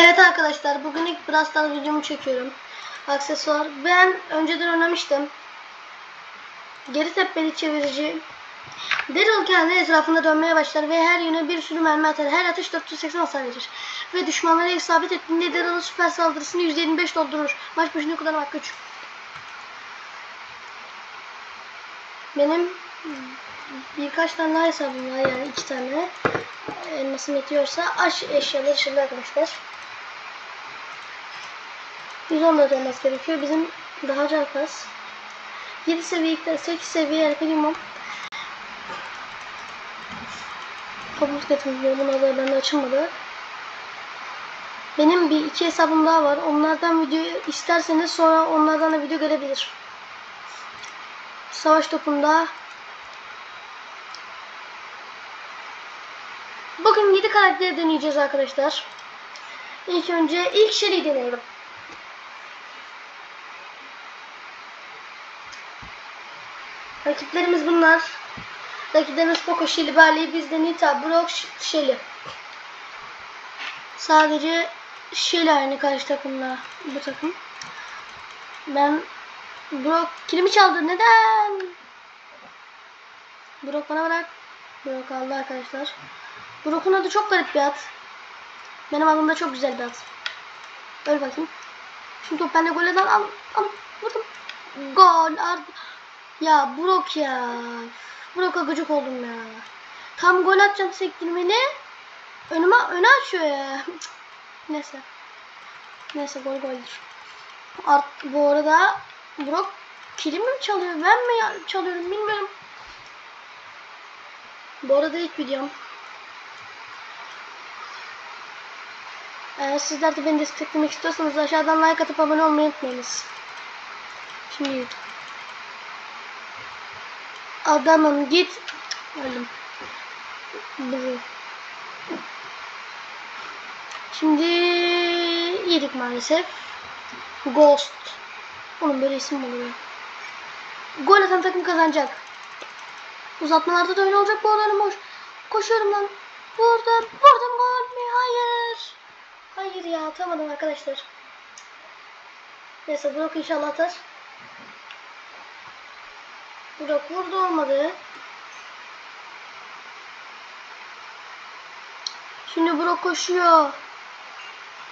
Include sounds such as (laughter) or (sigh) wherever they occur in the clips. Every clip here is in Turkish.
Evet arkadaşlar bugün ilk Brawl Stars videomu çekiyorum. Aksesuar. Ben önceden oynamıştım. Geri tepeli çevirici. Daryl kendi etrafında dönmeye başlar ve her yöne bir sürü mermi atar. Her atış 480 hasar verir. Ve düşmanlara isabet ettiğinde Daryl'ın süper saldırısını %25 doldurur. Maç başına kullanmak güç. Benim birkaç tane daha hesabım var yani iki tane. Elmasım yetiyorsa aş eşyaları şimdi arkadaşlar. 114 elmas gerekiyor. Bizim daha çok az. 7 seviye, 8 seviye yapayım Kabul getirmiyor. Bunlar da bende açılmadı. Benim bir iki hesabım daha var. Onlardan video isterseniz sonra onlardan da video gelebilir. Savaş topunda Bugün 7 karakteri deneyeceğiz arkadaşlar. İlk önce ilk Shelly'i deneyelim. Rakiplerimiz bunlar. Rakiplerimiz Poco, Shelly, Barley, biz Nita, Brock, Shelly. Sadece Shelly aynı karşı takımla bu takım. Ben Brock kilimi çaldı. Neden? Brock bana bırak. Brock aldı arkadaşlar. Brock'un adı çok garip bir at. Benim adım da çok güzel bir at. Öl bakayım. Şimdi top bende gol eden al. Al. Vurdum. Gol. Ar ya Brock ya. Brock'a gıcık oldum ya. Tam gol atacağım sektirmeli. Önüme öne açıyor ya. Cık. (laughs) Neyse. Neyse gol goldür. Art, bu arada Brock kilim mi çalıyor? Ben mi çalıyorum bilmiyorum. Bu arada ilk videom. Eğer sizler de beni desteklemek istiyorsanız aşağıdan like atıp abone olmayı unutmayınız. Şimdi adamım git. Buru. Şimdi yedik maalesef. Ghost. Oğlum böyle isim mi oluyor? Gol atan takım kazanacak. Uzatmalarda da öyle olacak bu arada boş. Koşuyorum lan. Vurdum. Vurdum gol mü? Hayır. Hayır ya atamadım arkadaşlar. Neyse Brock inşallah atar. Brock vurdu olmadı. Şimdi Brock koşuyor.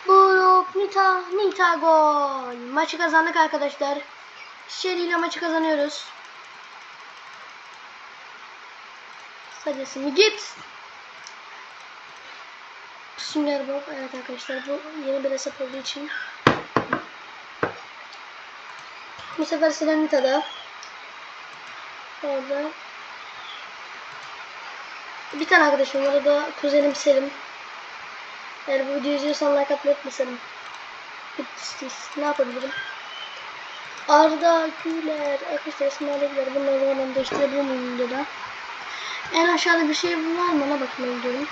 Brock Nita Nita gol. Maçı kazandık arkadaşlar. Shelly ile maçı kazanıyoruz. Sadece git. Sünger Bob. Evet arkadaşlar bu yeni bir hesap olduğu için. Bu sefer Selenita'da. Orada. Bir tane arkadaşım var. Da kuzenim Selim. Eğer bu videoyu izliyorsan like atmayı unutma Selim. Ne yapabilirim? Arda Güler. Arkadaşlar ismi alabilir. Bunları zaman değiştirebilir miyim videoda? En aşağıda bir şey var mı? Ona bakmaya gidiyorum.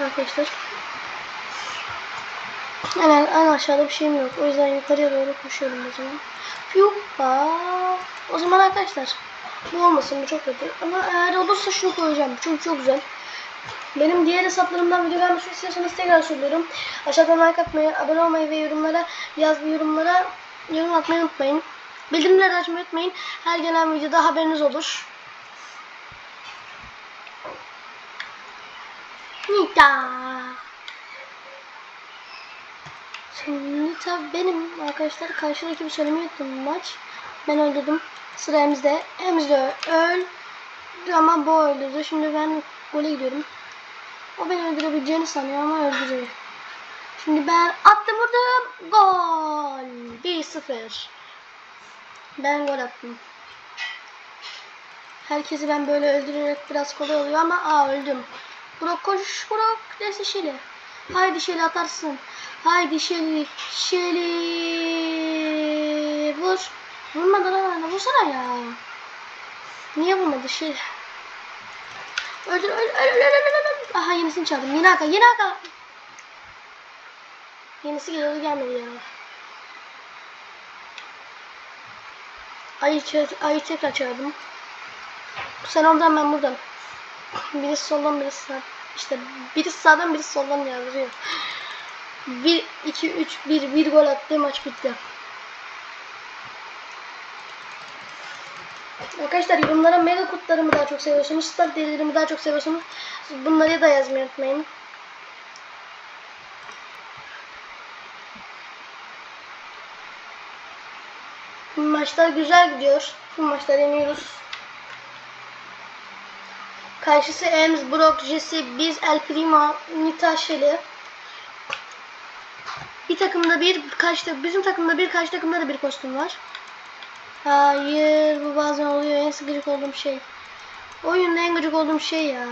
Arkadaşlar. En, en aşağıda bir şeyim yok. O yüzden yukarıya doğru koşuyorum o zaman. Yupa. O zaman arkadaşlar. Bu olmasın bu çok kötü. Ama eğer olursa şunu koyacağım. Çünkü çok güzel. Benim diğer hesaplarımdan video gelmesini istiyorsanız tekrar söylüyorum. Aşağıdan like atmayı, abone olmayı ve yorumlara yaz yorumlara yorum atmayı unutmayın. Bildirimleri açmayı unutmayın. Her gelen videoda haberiniz olur. Nita. Tabii benim arkadaşlar karşı rakibi söylemeyi unuttum maç. Ben öldürdüm. Sıra Emz'de. Emz'de öl. Ama bu öldürdü. Şimdi ben gole gidiyorum. O beni öldürebileceğini sanıyor ama öldürüyor. Şimdi ben attım vurdum. Gol. 1-0. Ben gol attım. Herkesi ben böyle öldürerek biraz kolay oluyor ama aa öldüm. Burak koş Burak. Neyse Şeli. Haydi Şeli atarsın. Haydi Şeli. Şeli. Vur. Vurmadı lan bana. Vursana ya. Niye vurmadı Şeli? Öldür öl öl öl öl öl öl. Aha yenisini çaldım. Yeni Hakan. Yeni Hakan. Yenisi geliyordu gelmedi ya. Ayı, ayı tekrar çağırdım. Sen oradan ben buradan. Birisi soldan birisi sağ. İşte birisi sağdan birisi soldan yardırıyor. 1 2 3 1 1 gol attı maç bitti. Arkadaşlar yorumlara mega kutları mı daha çok seviyorsunuz? Star delileri mi daha çok seviyorsunuz? Bunları da yazmayı unutmayın. Maçlar güzel gidiyor. Bu maçları yeniyoruz. Karşısı Ems, Brock, Jesse, biz, El Primo, Nita, Shelly. Bir takımda bir, karşı, bizim takımda bir, karşı takımda da bir kostüm var. Hayır, bu bazen oluyor. En gıcık olduğum şey. Oyunda en gıcık olduğum şey ya.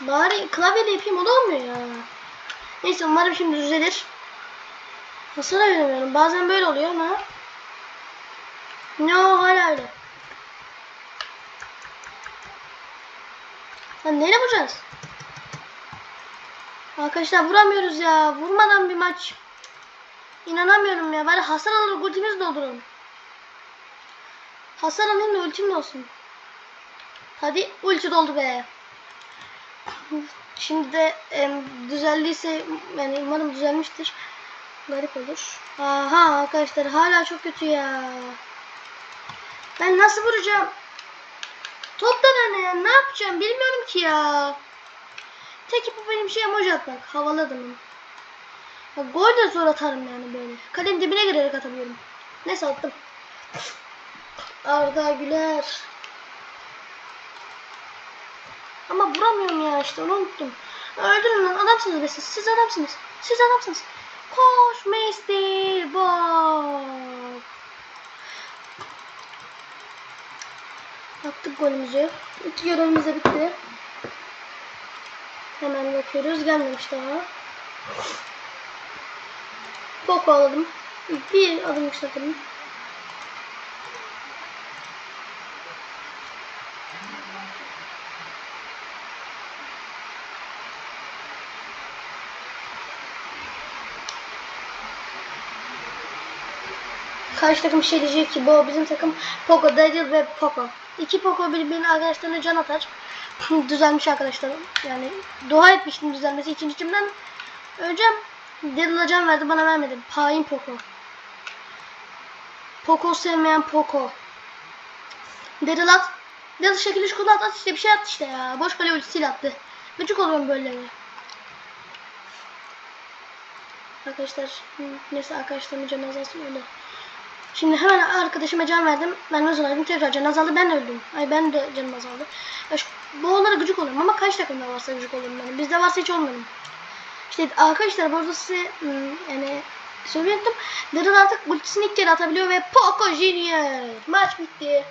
Bari klavyeyle yapayım o da olmuyor ya. Neyse umarım şimdi düzelir. Hasar veremiyorum. Bazen böyle oluyor ama. No hala öyle. Lan neyle vuracağız? Arkadaşlar vuramıyoruz ya. Vurmadan bir maç. İnanamıyorum ya. Bari hasar alarak ultimizi dolduralım. Hasar alayım da ultim olsun. Hadi ulti doldu be. Şimdi de em, düzeldiyse yani umarım düzelmiştir. Garip olur. Aha arkadaşlar hala çok kötü ya. Ben nasıl vuracağım? Top da bende ya. Ne yapacağım bilmiyorum ki ya. Tek bu benim şey emoji atmak. Havalı adamım. Ya, gol de zor atarım yani böyle. Kalenin dibine girerek atabiliyorum. Neyse attım. Arda Güler. Ama vuramıyorum ya işte onu unuttum. Öldürün lan adamsınız be siz. Siz adamsınız. Siz adamsınız. Koş Meister Bob. Attık golümüzü. İlk görevimiz de bitti. Hemen bakıyoruz. Gelmemiş daha. Poco alalım. Bir adım yükseltelim. Karşı takım şey diyecek ki bu bizim takım Poco, Daryl ve Poco. İki Poco birbirinin arkadaşlarına can atar. Düzelmiş arkadaşlarım. Yani dua etmiştim düzelmesi. İkinci cümden öleceğim. Daryl'a can verdi bana vermedi. Hain Poco. Poco sevmeyen Poco. Daryl at. Daryl şekilli çikolata at, at işte bir şey at işte ya. Boş kale ultisiyle attı. Gıcık oluyorum böyle. Arkadaşlar neyse arkadaşlarımın cenazesi öyle. Şimdi hemen arkadaşıma can verdim. Ben nasıl öldüm? Tekrar can azaldı. Ben öldüm. Ay ben de canım azaldı. Şu, bu onlara gıcık oluyorum ama kaç takımda varsa gıcık oluyorum benim. Bizde varsa hiç olmadım. İşte arkadaşlar burada size hmm, yani söyleyeyim. Daryl artık ultisini ilk kere atabiliyor ve Poco Junior. Maç bitti.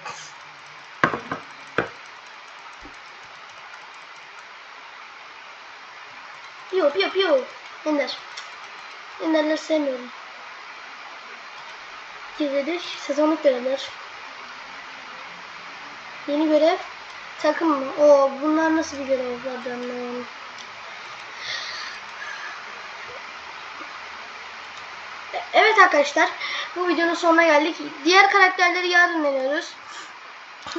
Piyo piyo piyo. Ender. Enderleri sevmiyorum. Gizledi. Sezonluk görevler. Yeni görev. Takım mı? O bunlar nasıl bir lan? E- Evet arkadaşlar. Bu videonun sonuna geldik. Diğer karakterleri yarın deniyoruz.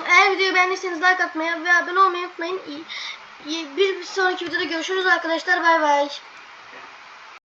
Eğer videoyu beğendiyseniz like atmayı ve abone olmayı unutmayın. Bir sonraki videoda görüşürüz arkadaşlar. Bay bay.